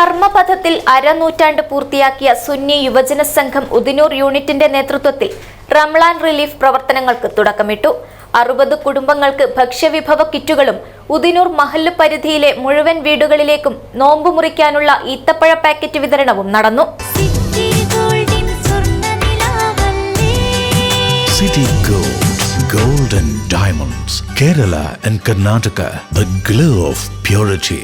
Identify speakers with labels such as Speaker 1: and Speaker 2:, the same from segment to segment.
Speaker 1: ധർമ്മപഥത്തിൽ അരനൂറ്റാണ്ട് പൂർത്തിയാക്കിയ സുന്നി യുവജന സംഘം ഉദിനൂർ യൂണിറ്റിന്റെ നേതൃത്വത്തിൽ റംലാൻ റിലീഫ് പ്രവർത്തനങ്ങൾക്ക് തുടക്കമിട്ടു. അറുപത് കുടുംബങ്ങൾക്ക് ഭക്ഷ്യവിഭവ കിറ്റുകളും ഉദിനൂർ മഹല്ല് പരിധിയിലെ മുഴുവൻ വീടുകളിലേക്കും നോമ്പ് മുറിക്കാനുള്ള ഈത്തപ്പഴ പാക്കറ്റ് വിതരണവും നടന്നു.
Speaker 2: സിറ്റി ഗോൾഡിൻ സ്വർണനിലാവല്ലേ
Speaker 3: City Gold, Gold and Diamonds, Kerala and Karnataka, the glow of purity.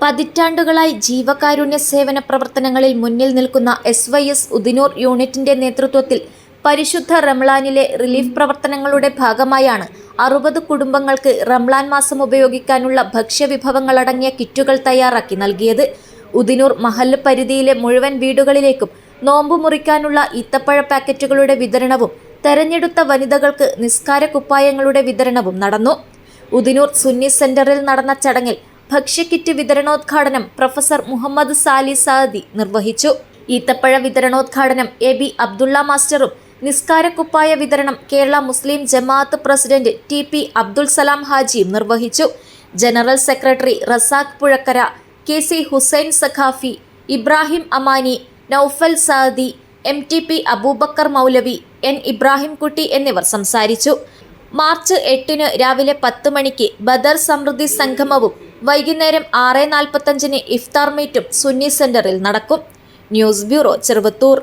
Speaker 1: പതിറ്റാണ്ടുകളായി ജീവകാരുണ്യ സേവന പ്രവർത്തനങ്ങളിൽ മുന്നിൽ നിൽക്കുന്ന എസ് വൈ എസ് ഉദിനൂർ യൂണിറ്റിന്റെ നേതൃത്വത്തിൽ പരിശുദ്ധ റംലാനിലെ റിലീഫ് പ്രവർത്തനങ്ങളുടെ ഭാഗമായാണ് അറുപത് കുടുംബങ്ങൾക്ക് റംലാൻ മാസം ഉപയോഗിക്കാനുള്ള ഭക്ഷ്യവിഭവങ്ങളടങ്ങിയ കിറ്റുകൾ തയ്യാറാക്കി നൽകിയത്. ഉദിനൂർ മഹല്ല് പരിധിയിലെ മുഴുവൻ വീടുകളിലേക്കും നോമ്പ് മുറിക്കാനുള്ള ഈത്തപ്പഴ പാക്കറ്റുകളുടെ വിതരണവും തെരഞ്ഞെടുത്ത വനിതകൾക്ക് നിസ്കാര കുപ്പായങ്ങളുടെ വിതരണവും നടന്നു. ഉദിനൂർ സുന്നി സെന്ററിൽ നടന്ന ചടങ്ങിൽ ഭക്ഷ്യക്കിറ്റ് വിതരണോദ്ഘാടനം പ്രൊഫസർ മുഹമ്മദ് സാലി സാദി നിർവഹിച്ചു. ഈത്തപ്പഴ വിതരണോദ്ഘാടനം എ ബി അബ്ദുള്ള മാസ്റ്ററും നിസ്കാരക്കുപ്പായ വിതരണം Kerala Muslim Jamaat president T P Abdul Salam ഹാജിയും നിർവഹിച്ചു. General secretary Razak Puzhakkara K C Hussain Saqafi Ibrahim Amani Noufal Saadi M T P Aboobacker Moulavi N Ibrahimkutty എന്നിവർ സംസാരിച്ചു. March എട്ടിന് രാവിലെ പത്ത് മണിക്ക് ബദർ സമൃദ്ധി സംഗമവും വൈകുന്നേരം ആറ് നാൽപ്പത്തഞ്ചിന് ഇഫ്താർ മീറ്റും സുന്നി സെന്ററിൽ നടക്കും. News bureau Cheruvathur.